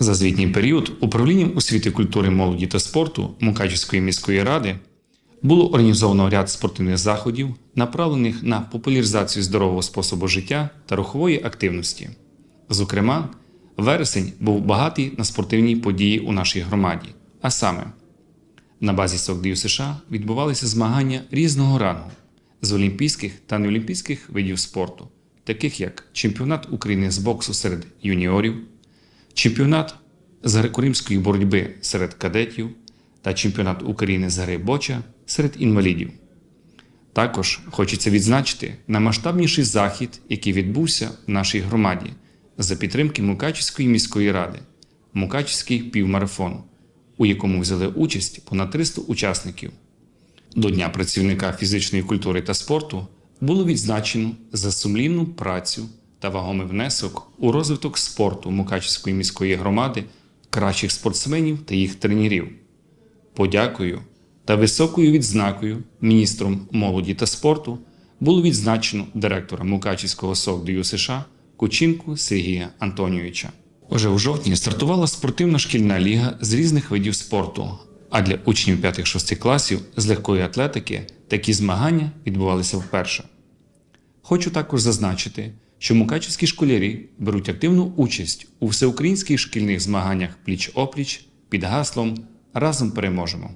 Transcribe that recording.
За звітній період управлінням освіти, культури, молоді та спорту Мукачівської міської ради було організовано ряд спортивних заходів, направлених на популяризацію здорового способу життя та рухової активності. Зокрема, вересень був багатий на спортивні події у нашій громаді, а саме на базі СОКДЮ США відбувалися змагання різного рангу з олімпійських та неолімпійських видів спорту, таких як чемпіонат України з боксу серед юніорів, чемпіонат з греко-римської боротьби серед кадетів та чемпіонат України з гри боча серед інвалідів. Також хочеться відзначити наймасштабніший захід, який відбувся в нашій громаді за підтримки Мукачівської міської ради Мукачівський півмарафон, у якому взяли участь понад 300 учасників. До Дня працівника фізичної культури та спорту було відзначено за сумлінну працю та вагомий внесок у розвиток спорту Мукачівської міської громади кращих спортсменів та їх тренерів. Подякою та високою відзнакою міністром молоді та спорту було відзначено директора Мукачівського СОКДЮ США Кучинку Сергія Антонійовича. Уже у жовтні стартувала спортивна шкільна ліга з різних видів спорту. А для учнів 5-6 класів з легкої атлетики такі змагання відбувалися вперше. Хочу також зазначити, що мукачівські школярі беруть активну участь у всеукраїнських шкільних змаганнях пліч-опліч під гаслом Разом переможемо.